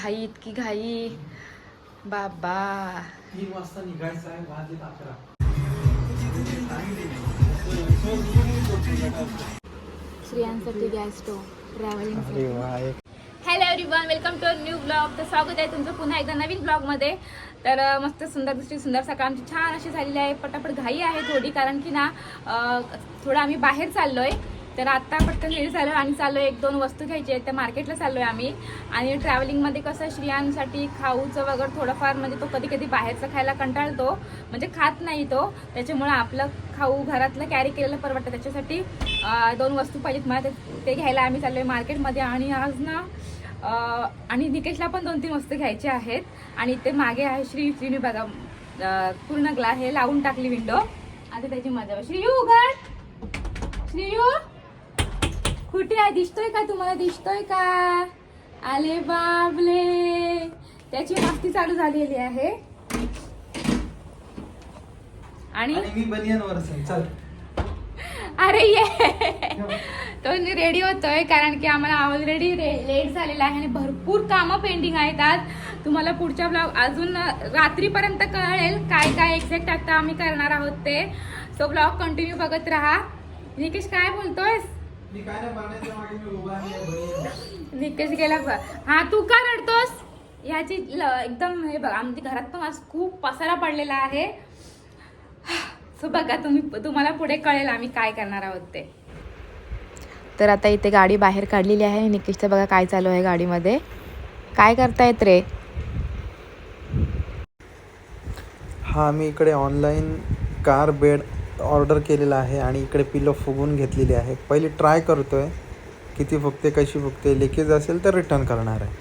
घाई इतकी घाई. बाबा. तीन वाजता निघायचं आहे वाजलेत अकरा. स्त्रियांसाठी gas stove travelling hello everyone welcome to new blog तर स्वागत आहे तुमचं पुन्हा एकदा नवीन ब्लॉगमध्ये तर मस्त सुंदर दुसरी सुंदर सकाळ. आमची छान अशी झालेली आहे. पटापट घाई आहे थोडी कारण की ना थोडं आम्ही बाहेर चाललोय. तर आत्ता पटकन रेडी झालो आणि चाललो एक दोन वस्तू घ्यायची आहेत त्या मार्केटला चाललोय आम्ही. आणि ट्रॅव्हलिंगमध्ये कसं श्रियांसाठी खाऊचं वगैरे थोडंफार म्हणजे तो कधी कधी बाहेरचं खायला कंटाळतो म्हणजे खात नाही तो. त्याच्यामुळे आपलं खाऊ घरातलं कॅरी केलेलं परवडतं. त्याच्यासाठी दोन वस्तू पाहिजेत. मला ते- ते घ्यायला आम्ही चाललोय मार्केटमध्ये. आणि आज ना आणि निकेशला पण दोन तीन वस्तू घ्यायचे आहेत. आणि ते मागे आहे श्री श्रीने बघा पूर्ण ग्ला हे लावून टाकली विंडो आता त्याची मजा. श्रीयू उघड. श्रीयू. कुठे आहे? दिसतोय का तुम्हाला? दिसतोय का? आले बाबले. त्याची मस्ती चालू झालेली आहे. आणि? मी चल. अरे ये. तो रेडी होतोय कारण की आम्हाला ऑलरेडी लेट झालेला आहे आणि भरपूर कामं पेंडिंग आहेत आज. तुम्हाला पुढच्या ब्लॉग अजून रात्रीपर्यंत कळेल काय काय एक्झॅक्ट आता आम्ही करणार आहोत ते. सो ब्लॉग कंटिन्यू बघत राहा. निकेश काय बोलतोयस? निकेश गेला बघ. हा तू का रडतोस? ह्याची ल- एकदम हे बघ आमच्या घरात पण आज खूप पसारा पडलेला आहे. सो बघा तुम्ही तुम्हाला पुढे कळेल आम्ही काय करणार आहोत ते. तर आता इथे गाडी बाहेर काढलेली आहे. निकेशचं बघा काय चालू आहे गाडीमध्ये. काय करतायत रे? हा मी इकडे ऑनलाईन कार बेड ऑर्डर केलेला आहे आणि इकडे पिलो फुगून घेतलेली आहे. पहिले ट्राय करतो आहे किती फुगते कशी फुगते लिकेज असेल तर रिटर्न करणार आहे.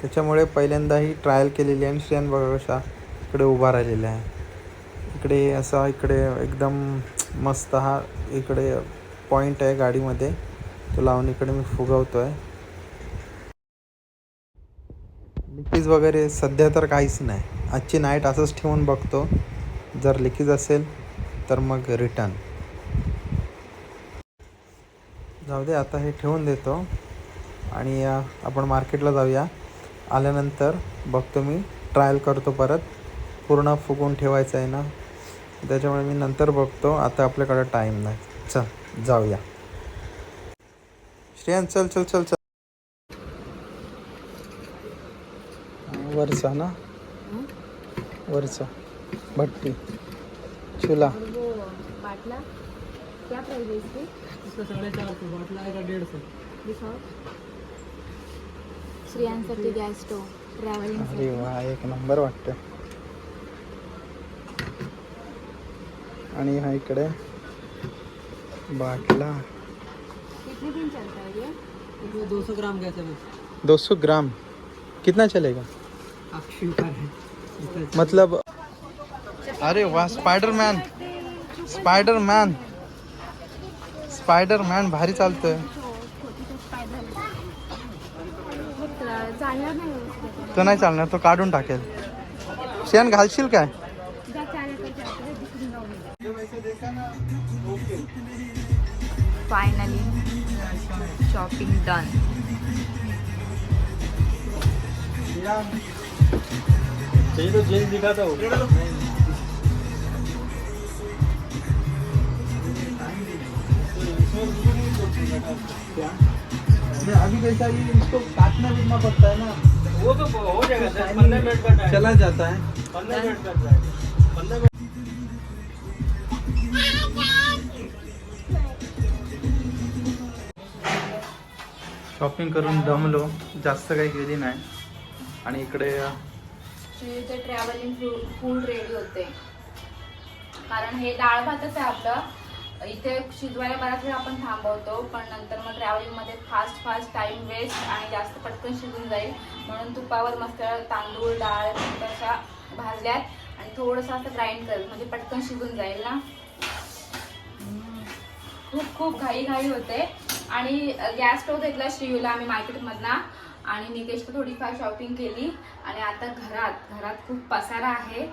त्याच्यामुळे पहिल्यांदा ही ट्रायल केलेली आहे आणि श्रेयन बघा कशा इकडे उभा राहिलेला आहे. इकडे असा इकडे एकदम मस्त हा इकडे पॉईंट आहे गाडीमध्ये. तो लावून इकडे मी फुगवतो आहे लिकेज वगैरे सध्या तर काहीच नाही. आजची नाईट असंच ठेवून बघतो. जर लिकेज असेल तर मग रिटर्न जाऊ दे आता हे ठेवून देतो. आणि आपण मार्केटला जाऊया. आल्यानंतर बघतो मी ट्रायल करतो परत. पूर्ण फुगून ठेवायचं आहे ना? त्याच्यामुळे मी नंतर बघतो. आता आपल्याकडे टाईम नाही. चल जाऊया. श्रेयन चल चल चल चल. वरचा ना? वरचा. भट्टी. चुला. बाटला. क्या प्राइस है इसकी? इसका साढ़े चार सौ बाटला आएगा डेढ़ सौ? स्त्रियांसाठी गॅस स्टोव ट्रॅव्हलिंग अरे वा एक नंबर वाटतं आणि हा इकडे बाटला. कितने दिन चलता है? ये इसमें दो सौ ग्राम गैस है बस 200 ग्राम. कितना चलेगा? आप स्वीकार है जितना मतलब अरे वाह स्पायडरमॅन स्पायडरमॅन स्पायडरमॅन भारी चालतोय. चालणार नाही व्यवस्थित तो नाही चालणार तो काढून टाकेल. शेण घालशील काय. फायनली शॉपिंग डन तो जेल दिखाता हूँ. अभी कैसा ये इसको काटना बीटना पड़ता है ना वो तो हो जाएगा दस पंद्रह मिनट का टाइम चला जाता है पंद्रह मिनट का टाइम पंद्रह मिनट शॉपिंग करून दमलो. जास्त काही केली नाही. आणि इकडे ट्रॅव्हलिंग फूड रेडी होते. कारण हे डाळ भातच आहे आपलं. इथे शिजवायला बराच वेळ आपण थांबवतो पण नंतर मग ट्रॅव्हलिंगमध्ये फास्ट फास्ट टाईम वेस्ट आणि जास्त पटकन शिजून जाईल. म्हणून तुपावर मस्त तांदूळ डाळ तशा भाजल्यात आणि थोडंसं असं ग्राइंड कर म्हणजे पटकन शिजून जाईल ना. खूप खूप घाई घाई होते. आणि गॅस स्टोव घेतला श्रीयूला आम्ही मार्केटमधला आणि निकेशला थोडीफार शॉपिंग केली. आणि आता घरात घरात खूप पसारा आहे.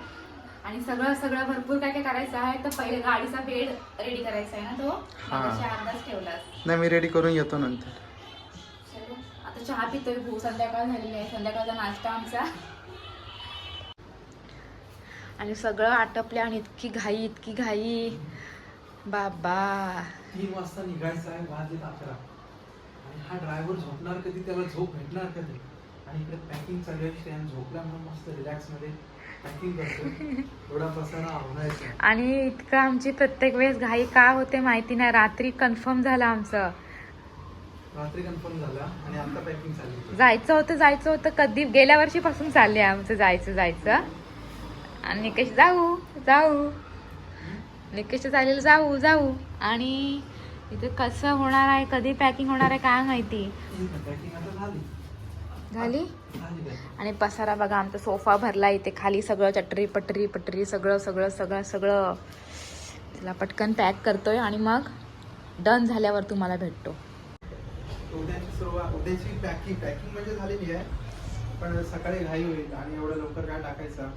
आणि सगळं सगळं भरपूर काय काय करायचं आहे तर पहिले गाडीचा बेड रेडी करायचा आहे ना तो. हा. मगाशी अर्धाच ठेवलास. नाही मी रेडी करून येतो नंतर. चलो. आता चहा पितोय भू संध्याकाळ झालेली आहे. संध्याकाळचा नाश्ता आमचा. आणि सगळं आटपले आणि इतकी घाई इतकी घाई. बाबा. तीन वाजता निघायचं आहे वाजलेत अकरा. आणि हा ड्रायव्हर झोपणार कधी? त्याला झोप भेटणार कधी? आणि इकडे पॅकिंग चालू आहे श्रेयान झोपला म्हणून मस्त रिलॅक्स आणि इतकं आमची प्रत्येक वेळेस घाई का होते माहिती नाही. रात्री कन्फर्म झालं आमचं. जायचं होतं जायचं होतं. कधी गेल्या वर्षीपासून चालले आमचं जायचं जायचं. आणि निकेश जाऊ जाऊ. निकेश चालेल जाऊ जाऊ. आणि इथे कसं होणार आहे कधी पॅकिंग होणार आहे काय माहिती. पॅकिंग आता झाली? आणि पसारा बघा आमचा सोफा भरला इथे खाली सगळं चटरी पटरी पटरी सगळं सगळं सगळं सगळं. तिला पटकन पॅक करतोय आणि मग डन झाल्यावर तुम्हाला भेटतो. उद्याची पॅकिंग पॅकिंग म्हणजे झालेली आहे. पण सकाळी घाई होईल आणि एवढं लवकर काय टाकायचं?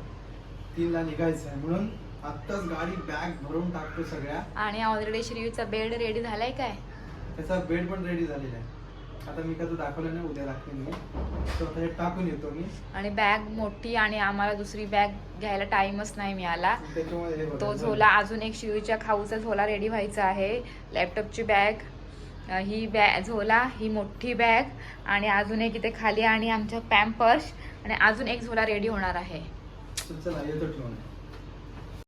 तीनला निघायचं आहे म्हणून आत्ताच गाडी बॅग भरून टाकतो सगळ्या. आणि ऑलरेडी श्रीयूचा बेड रेडी झालाय काय? त्याचा बेड पण रेडी झालेला आहे. आता मी कसं दाखवलं नाही उद्या दाखवेन मी. तर आता हे टाकून येतो मी. आणि बॅग मोठी आणि आम्हाला दुसरी बॅग घ्यायला टाइमच नाही मिळाला. त्याच्यामुळे हे बघा. तो झोला अजून एक शिवीच्या खाऊचा झोला रेडी व्हायचा आहे. लॅपटॉपची बॅग अ, ही बॅग झोला ही मोठी बॅग आणि अजून एक इथे खाली आणि आमच्या पॅम्पर्स आणि अजून एक झोला रेडी होणार आहे. चला येतो ठेवून.